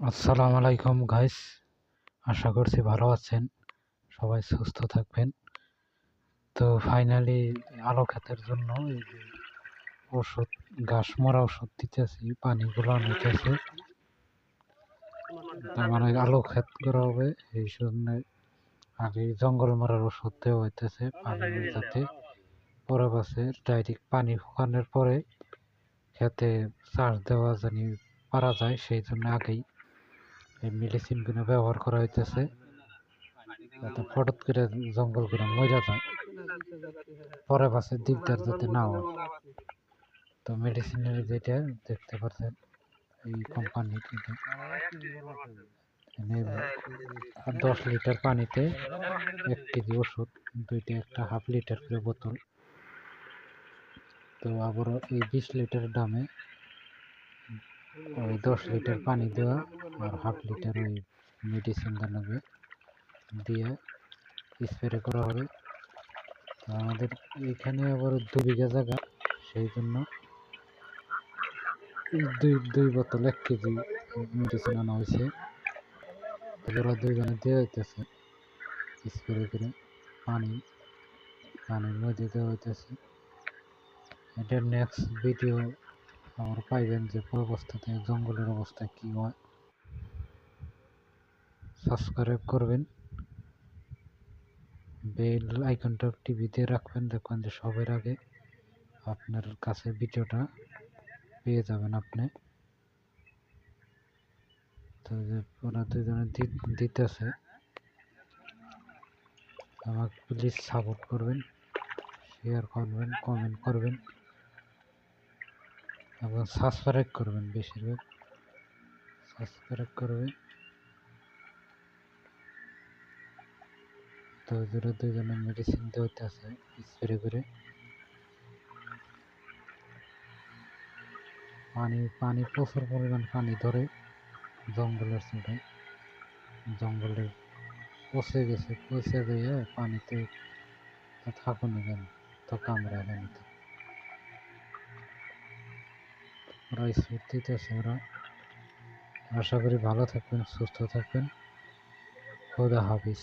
আসসালামু আলাইকুম গাইস আশা করছি ভালো আছেন। সবাই সুস্থ থাকবেন। তো ফাইনালি আলো ক্ষেতের জন্য এই যে ওষুধ ঘাস মরা ওষুধ দিতেছি, পানিগুলো নিতেছে তার মানে আলো ক্ষেত করা হবে, এই জন্য আগে জঙ্গল মারার ওষুধ দেওয়া হইতেছে পানি যাতে পরে বাসে ডাইরেক্ট পানি শুকানোর পরে খেতে চাষ দেওয়া জানি পারা যায়, সেই জন্য আগেই এই মেডিসিনগুলো ব্যবহার করা হইতেছে। যাতে হঠাৎ করে জঙ্গলগুলো মজা যায়। পরে বাসে দিকদার যাতে না হয়। তো মেডিসিনের যেটা দেখতে পাচ্ছেন এই কোম্পানি এখানে দশ লিটার পানিতে এক কেজি ওষুধ, দুইটা একটা হাফ লিটার করে বোতল। তো আবার এই বিশ লিটার দামে ওই দশ লিটার পানি দেওয়া আর হাফ লিটার ওই মেডিসিন লাগবে দিয়ে স্প্রে করা হবে। আমাদের এখানে আবার দু বিঘা জায়গা, সেই জন্য দুই দুই বোতল এক কেজি মেডিসিন আনা হয়েছে। ওরা দুইজনে দেওয়া হইতেছে স্প্রে করে পানি পানির মধ্যে দেওয়া হইতেছে এটার নেক্সট ভিডিও আমার পাইবেন যে অবস্থাতে জঙ্গলের অবস্থা কি হয়। সাবস্ক্রাইব করবেন। বেল আইকনটা টিভিতে রাখবেন। দেখবেন যে সবার আগে আপনার কাছে ভিডিওটা পেয়ে যাবেন আপনি। তো ওরা দুজনে দিতেছে। আমাকে প্লিজ সাপোর্ট করবেন শেয়ার করবেন কমেন্ট করবেন এবং সাবস্ক্রাইব করবেন বেশিরভাগ। সাবস্ক্রাইব করবেন। তো দূরে দুজনে মেডিসিন দেওয়াতে আছে স্প্রে করে। পানি পানি, প্রচুর পরিমাণ পানি ধরে জঙ্গলের চোটে জঙ্গলে পচে গেছে, পচে গিয়ে পানিতে থাকুন কেন তো কামড়া পানিতে ওরা স্ফূর্তিতেছে ওরা। আশা করি ভালো থাকবেন, সুস্থ থাকবেন। খোদা হাফিজ।